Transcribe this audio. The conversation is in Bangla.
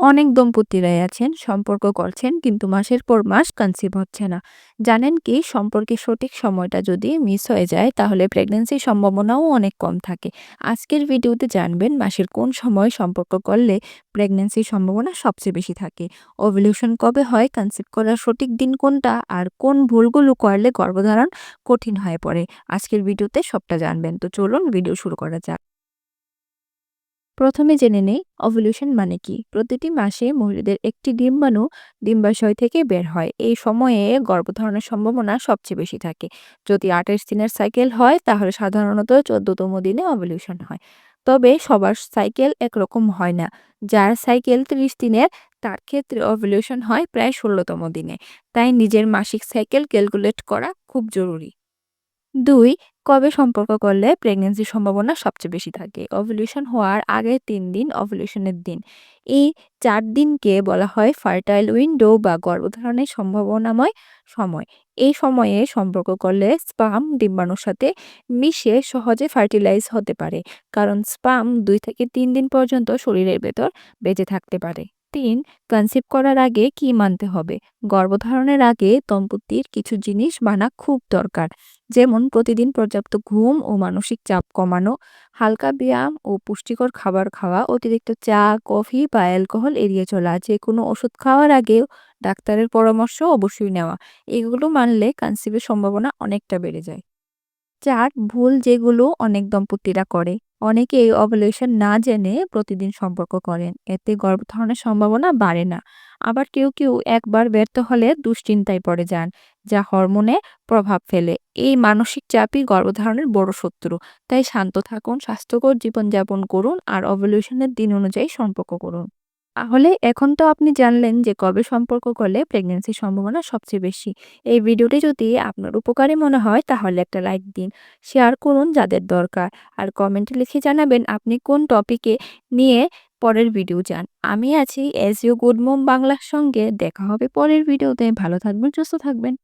অনেক দম্পতিরাই আছেন, সম্পর্ক করছেন কিন্তু মাসের পর মাস কনসিভ হচ্ছে না। জানেন কি সম্পর্কে সঠিক সময়টা যদি মিস হয়ে যায়, তাহলে প্রেগন্যান্সির সম্ভাবনাও অনেক কম থাকে। আজকের ভিডিওতে জানবেন মাসের কোন সময় সম্পর্ক করলে প্রেগন্যান্সির সম্ভাবনা সবচেয়ে বেশি থাকে। ওভলিউশন কবে হয় কনসিভ করার সঠিক দিন কোনটা, আর কোন ভুলগুলো করলে গর্ভধারণ কঠিন হয়ে পড়ে, আজকের ভিডিওতে সবটা জানবেন। তো চলুন ভিডিও শুরু করা যাক। প্রথমে জেনে নেই অভলিউশন মানে কি। প্রতিটি মাসে মহিলাদের একটি ডিম্বাণু ডিম্বাশয় থেকে বের হয়। এই সময়ে গর্ভধারণের সম্ভাবনা সবচেয়ে বেশি থাকে। যদি আঠাশ দিনের সাইকেল হয়, তাহলে সাধারণত চোদ্দতম দিনে অভলিউশন হয়। তবে সবার সাইকেল একরকম হয় না। যার সাইকেল ত্রিশ দিনের, তার ক্ষেত্রে অভলিউশন হয় প্রায় ষোলোতম দিনে। তাই নিজের মাসিক সাইকেল ক্যালকুলেট করা খুব জরুরি। দুই, কবে সম্পর্ক করলে প্রেগনেন্সির সম্ভাবনা সবচেয়ে বেশি থাকে? ওভ্যুলেশন হওয়ার আগে তিন দিন ওভ্যুলেশনের দিন। এই চার দিনকে বলা হয় ফার্টাইল উইন্ডো বা গর্ভধারণের সম্ভাবনাময় সময়। এই সময়ে সম্পর্ক করলে স্পাম ডিম্বাণুর সাথে মিশে সহজে ফার্টিলাইজ হতে পারে। কারণ স্পাম দুই থেকে তিন দিন পর্যন্ত শরীরের ভেতর বেঁচে থাকতে পারে। তিন কনসিভ করার আগে কি মানতে হবে? গর্ভধারণের আগে দম্পতির কিছু জিনিস মানা খুব দরকার। যেমন প্রতিদিন পর্যাপ্ত ঘুম ও মানসিক চাপ কমানো, হালকা ব্যায়াম ও পুষ্টিকর খাবার খাওয়া, অতিরিক্ত চা, কফি বা অ্যালকোহল এড়িয়ে চলা যে কোনো ওষুধ খাওয়ার আগেও ডাক্তারের পরামর্শ অবশ্যই নেওয়া। এগুলো মানলে কনসিভের সম্ভাবনা অনেকটা বেড়ে যায়। চার ভুল যেগুলো অনেক দম্পতিরা করে। অনেকে এই ওভ্যুলেশন না জেনে প্রতিদিন সম্পর্ক করেন। এতে গর্ভধারণের সম্ভাবনা বাড়ে না। আবার কেউ কেউ একবার ব্যর্থ হলে দুশ্চিন্তায় পড়ে যান, যা হরমোনে প্রভাব ফেলে। এই মানসিক চাপই গর্ভধারণের বড় শত্রু। তাই শান্ত থাকুন, স্বাস্থ্যকর জীবনযাপন করুন আর ওভ্যুলেশনের দিন অনুযায়ী সম্পর্ক করুন। তাহলে এখন তো আপনি জানলেন যে কবে সম্পর্ক করলে প্রেগনেন্সির সম্ভাবনা সবচেয়ে বেশি। এই ভিডিওটি যদি আপনার উপকারী মনে হয় তাহলে একটা লাইক দিন শেয়ার করুন যাদের দরকার, আর কমেন্টে লিখে জানাবেন আপনি কোন টপিকে নিয়ে পরের ভিডিও যান। আমি আছি এস ইউ গুড মোম বাংলার সঙ্গে, দেখা হবে পরের ভিডিওতে ভালো থাকবেন, সুস্থ থাকবেন।